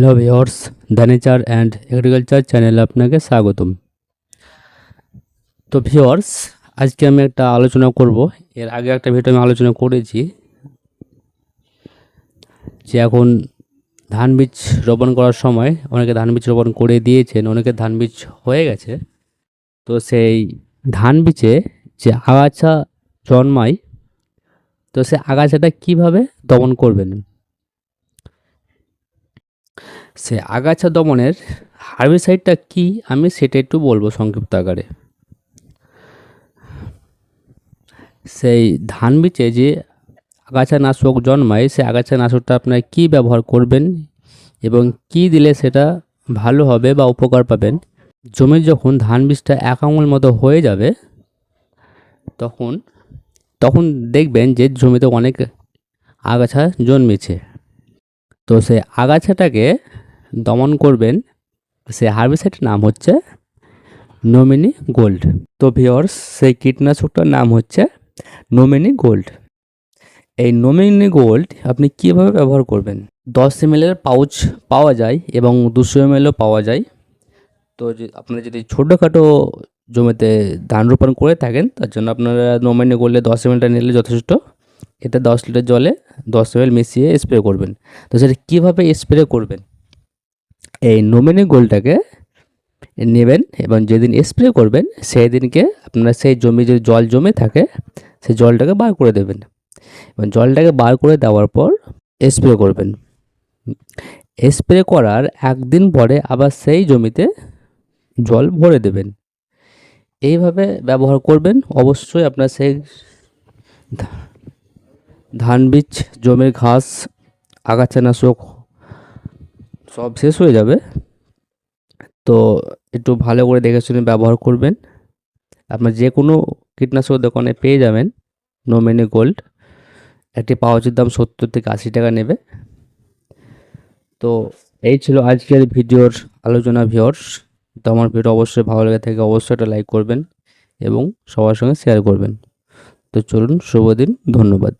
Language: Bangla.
Hello viewers the nature and agriculture চ্যানেলে আপনাকে স্বাগতম। তো ভিওর্স আজকে আমি একটা আলোচনা করব। এর আগে একটা ভিডিও আমি আলোচনা করেছি যে এখন ধান বীজ রোপণ করার সময় অনেকে ধান বীজ রোপণ করে দিয়েছেন, অনেকে ধান বীজ হয়ে গেছে। তো সেই ধান বীজে যে আগাছা জন্মায়, তো সে আগাছাটা কীভাবে দমন করবেন? সে আগাছা দমনের হার্বিসাইডটা কি? আমি সেটা একটু বলব সংক্ষিপ্ত আকারে। সেই ধান বীজে যে আগাছা নাশক জন্মায় সেই আগাছা নাশকটা আপনার কি ব্যবহার করবেন এবং কি দিলে সেটা ভালো হবে বা উপকার পাবেন? জমি যখন ধান বীজটা এক আঙুল মতো হয়ে যাবে, তখন তখন দেখবেন যে জমিতে অনেক আগাছা জন্মেছে। তো সেই আগাছাটাকে দমন করবেন। সে হার্বিসাইডের নাম হচ্ছে নমিনি গোল্ড। তো ভিওর্স সেই কীটনাশকটার নাম হচ্ছে নমিনি গোল্ড। এই নমিনি গোল্ড আপনি কীভাবে ব্যবহার করবেন? দশ এমএলের পাউচ পাওয়া যায় এবং দুশো এমএলও পাওয়া যায়। তো যে আপনারা যদি ছোটোখাটো জমিতে ধান রোপণ করে থাকেন, তার জন্য আপনারা নমিনি গোল্ডে দশ এমএলটা নিলে যথেষ্ট। এটা দশ লিটার জলে দশ এমএল মিশিয়ে স্প্রে করবেন। তো সেটা কীভাবে স্প্রে করবেন? এই নমিনি গোলটাকে নেবেন এবং যেদিন স্প্রে করবেন সেই দিনকে আপনার সেই জমি যদি জল জমে থাকে, সেই জলটাকে বার করে দেবেন। এবং জলটাকে বার করে দেওয়ার পর স্প্রে করবেন। স্প্রে করার একদিন পরে আবার সেই জমিতে জল ভরে দেবেন। এইভাবে ব্যবহার করবেন। অবশ্যই আপনার সেই ধান বীজ, জমির ঘাস, আগাছানাশক সব শেষ হয়ে যাবে। তো একটু ভালো করে দেখে শুনে ব্যবহার করবেন। আপনার যে কোনো কীটনাশক দোকানে পেয়ে যাবেন। নোমেনি গোল্ড একটি পাউচের দাম সত্তর থেকে আশি টাকা নেবে। তো এই ছিল আজকের ভিডিওর আলোচনা ভিওর্স তো আমার ভিডিও অবশ্যই ভালো লেগে থাকে অবশ্যই একটা লাইক করবেন এবং সবার সঙ্গে শেয়ার করবেন। তো চলুন, শুভ দিন, ধন্যবাদ।